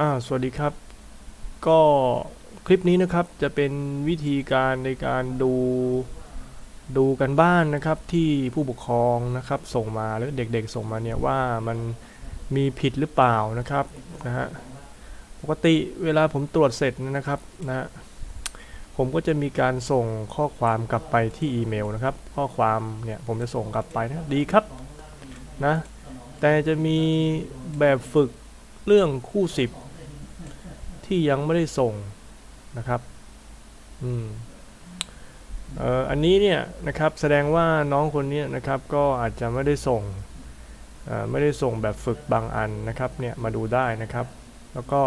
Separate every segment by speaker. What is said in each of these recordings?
Speaker 1: อ่า สวัสดีครับ ก็คลิปนี้นะครับจะเป็นวิธีการในการดูดูกันบ้านนะครับที่ผู้ปกครองนะครับส่งมาหรือเด็กๆส่งมาเนี่ยว่ามันมีผิดหรือเปล่านะครับนะฮะปกติเวลาผมตรวจเสร็จนะครับนะฮะผมก็จะมีการส่งข้อความกลับไปที่อีเมลนะครับ ข้อความเนี่ยผมจะส่งกลับไปนะดีครับนะแต่จะมีแบบฝึกเรื่องคู่สิบ ที่ยังไม่ได้ส่งนะครับอืมเอ่ออันนี้เนี่ยนะครับแสดงว่าน้องคนนี้นะครับก็อาจจะไม่ได้ส่งเอ่อไม่ได้ส่งแบบฝึกบางอันนะครับเนี่ยมาดูได้นะครับ แล้วก็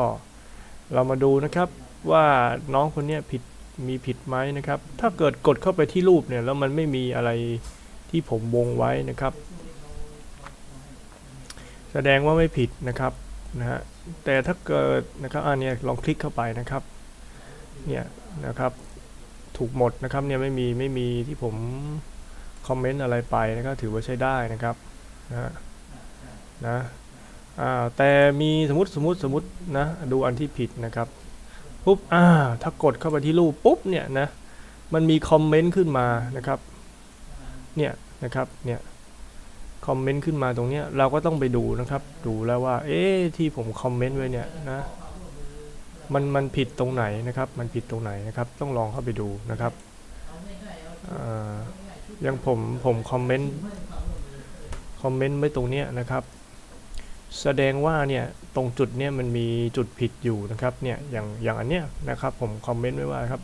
Speaker 1: เรามาดูนะครับว่าน้องคนนี้ผิดมีผิดไหมนะครับ ถ้าเกิดกดเข้าไปที่รูปเนี่ยแล้วมันไม่มีอะไรที่ผมวงไว้นะครับ แสดงว่าไม่ผิดนะครับ นะฮะแต่ถ้าเกิดนะครับอันนี้ลองคลิกเข้าไปนะครับเนี่ยนะครับถูกหมดนะครับเนี่ยไม่มีไม่มีที่ผมคอมเมนต์อะไรไปนะครับถือว่าใช้ได้นะครับนะนะอ่าแต่มีสมมติสมมติสมมตินะดูอันที่ผิดนะครับปุ๊บอ่าถ้ากดเข้าไปที่รูปปุ๊บเนี่ยนะมันมีคอมเมนต์ขึ้นมานะครับเนี่ยนะครับเนี่ย คอมเมนต์ขึ้นมาตรงเนี้ยเราก็ต้องไปดูนะครับ ดูแล้วว่า เอ๊ะที่ผมคอมเมนต์ไว้เนี่ยนะมันมันผิดตรงไหนนะครับ มันผิดตรงไหนนะครับ ต้องลองเข้าไปดูนะครับอย่างผมผมคอมเมนต์คอมเมนต์ไว้ตรงเนี้ยนะครับ แสดงว่าเนี่ยตรงจุดเนี้ยมันมีจุดผิดอยู่นะครับเนี่ยอย่างอย่างอันเนี้ยนะครับ ผมคอมเมนต์ไว้ว่าครับ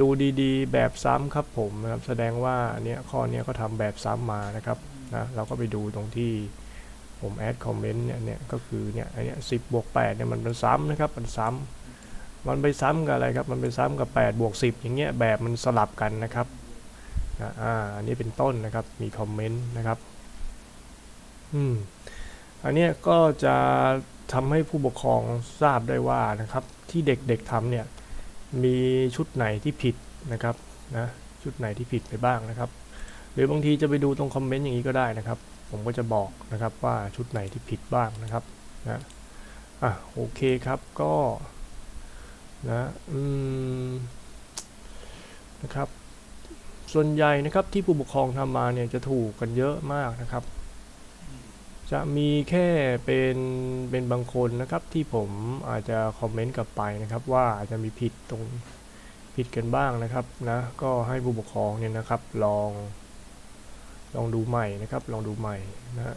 Speaker 1: ดูดีๆ แบบซ้ำครับผมนะครับแสดงว่าเนี้ยข้อเนี้ยก็ทำแบบซ้ำมานะครับนะเราก็ไปดูตรงที่ผมแอดคอมเมนต์เนี่ยเนี่ยก็คือเนี่ยอันเนี้ยสิบบวกแปดเนี่ยมันเป็นซ้ำนะครับมันซ้ำมันไปซ้ำกับอะไรครับมันไปซ้ำกับแปดบวกสิบอย่างเงี้ยแบบมันสลับกันนะครับนะอ่าอันนี้เป็นต้นนะครับมีคอมเมนต์นะครับอืมอันเนี้ยก็จะทำให้ผู้ปกครองทราบได้ว่านะครับที่เด็กๆทำเนี่ย มีชุดไหนที่ผิดนะครับนะชุดไหนที่ผิดไปบ้างนะครับ หรือบางทีจะไปดูตรงคอมเมนต์อย่างนี้ก็ได้นะครับ ผมก็จะบอกนะครับว่าชุดไหนที่ผิดบ้างนะครับนะอะโอเคครับก็นะอืมนะครับส่วนใหญ่นะครับที่ผู้ปกครองทำมาเนี่ยจะถูกกันเยอะมากนะครับ จะมีแค่เป็นเป็นบางคนนะครับที่ผมอาจจะคอมเมนต์กลับไปนะครับ ว่าอาจจะมีผิดตรงผิดกันบ้างนะครับนะก็ให้ผู้ปกครองเนี่ยนะครับลองลองดูใหม่นะครับ ลองดูใหม่นะ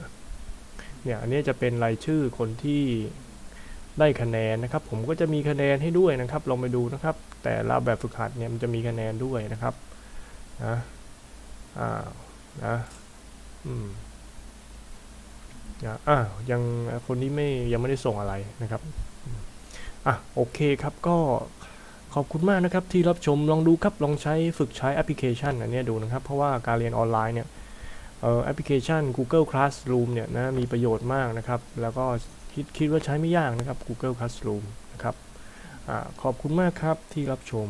Speaker 1: เนี่ยอันนี้จะเป็นรายชื่อคนที่ได้คะแนนนะครับ ผมก็จะมีคะแนนให้ด้วยนะครับลองไปดูนะครับ แต่ละแบบฝึกหัดเนี่ยมันจะมีคะแนนด้วยนะครับนะอ่านะอืม นะอ่ายังคนที่ไม่ยังไม่ได้ส่งอะไรนะครับอะโอเคครับก็ขอบคุณมากนะครับที่รับชมลองดูครับลองใช้ฝึกใช้แอปพลิเคชันอันนี้ดูนะครับ เพราะว่าการเรียนออนไลน์เนี่ยเอ่อแอปพลิเคชัน Google Classroom เนี่ยนะมีประโยชน์มากนะครับ แล้วก็คิดคิดว่าใช้ไม่ยากนะครับ Google Classroom นะครับอาขอบคุณมากครับที่รับชม